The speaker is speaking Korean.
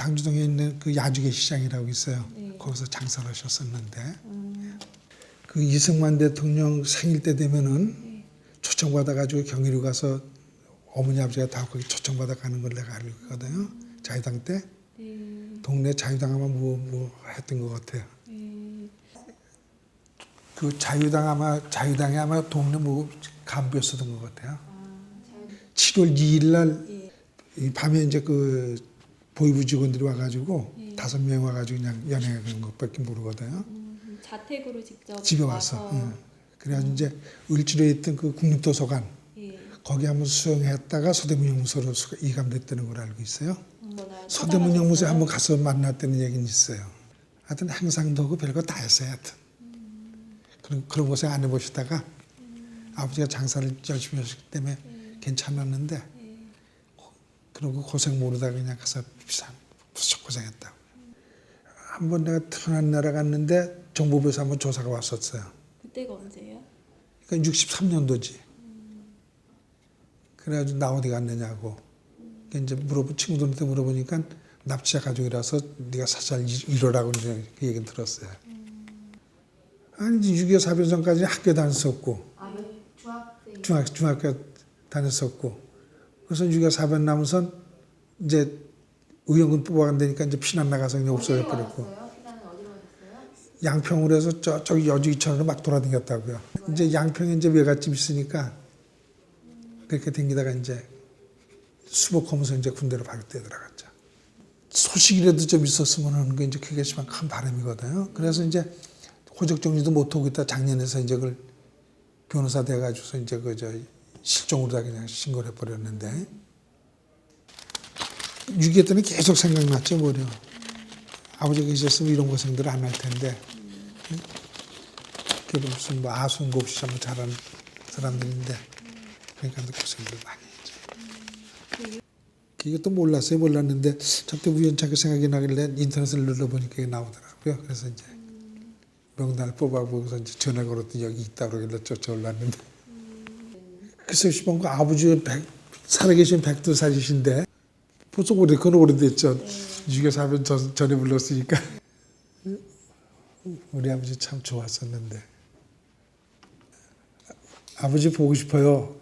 방주동에 있는 그 야주계 시장이라고 있어요. 네. 거기서 장사를 하셨었는데 음, 그 이승만 대통령 생일 때 되면은 네. 초청받아 가지고 경희로 가서 어머니 아버지가 다 거기 초청받아 가는 걸 내가 알고 있거든요. 자유당 때 네, 동네 자유당 아마 뭐, 뭐 했던 것 같아요. 네. 그 자유당 아마 자유당에 아마 동네 뭐 간부였었던 것 같아요. 아, 잘, 7월 2일 날 예. 이 밤에 이제 그 보이부 직원들이 와가지고 예. 다섯 명 와가지고 그냥 연행해 그런 것밖에 모르거든요. 음, 자택으로 직접 집에 와서. 와서, 예. 그래가지고 이제 을지로에 있던 그 국립도서관 예. 거기 한번 수영했다가 서대문 수- 이감됐다는 걸 알고 있어요. 음, 뭐나 서대문 찾아가셨어요? 한번 가서 만났다는 얘기는 있어요. 하여튼 행상도 하고 별거 다 했어요. 하여튼. 그런, 그런 고생 안 해보시다가 아버지가 장사를 열심히 하셨기 때문에 괜찮았는데 예. 그러고 고생 모르다가 그냥 가서 비상 무척 고생했다고. 한번 내가 태어난 나라 갔는데 정보부에서 한번 조사가 왔었어요. 그때가 언제예요? 그러니까 63년도지. 그래가지고 나 어디 갔느냐고. 그러니까 이제 물어보 친구들한테 물어보니까 납치자 가족이라서 네가 사찰 이러라고 그 얘기 들었어요. 아니 6.25 사변 전까지 학교 다녔었고 아, 몇 중학생 중학 중학교 다녔었고 그래서 6.25 사변 나면서 이제 의원군 뽑아간다니까 이제 피난 나가서 그냥 없어져 버렸고? 양평으로 해서 저 저기 여주 이천으로 막 돌아다녔다고요. 이제 양평에 이제 외갓집 있으니까 그렇게 댕기다가 이제 수복하면서 이제 군대로 바로 뛰어 들어갔죠. 소식이라도 좀 있었으면 하는 게 이제 그게 지만 큰 바람이거든요. 그래서 이제 호적 정리도 못 하고 있다 작년에서 이제 그걸 변호사 돼가지고서 이제 그저 실종으로 다 그냥 신고를 해버렸는데 6.25 때는 계속 생각났죠, 뭐려. 아버지가 계셨으면 이런 고생들을 안할 텐데. 응? 그게 무슨 뭐 아순 곱시 참 잘하는 사람들인데. 그러니까 고생들 많이 했죠. 이것도 몰랐어요. 몰랐는데 저때 우연찮게 생각이 나길래 인터넷을 눌러보니까 이게 나오더라고요. 그래서 이제 명단을 뽑아보고서 이제 전화 걸었더니 여기 있다 그러길래 쫓아올랐는데. 글쎄요, 시방 그 아버지 백, 살아계신 백두사지신데 벌써 오래, 그건 오래됐죠. 유교 사변 전, 전에 불렀으니까. 우리 아버지 참 좋았었는데. 아버지 보고 싶어요.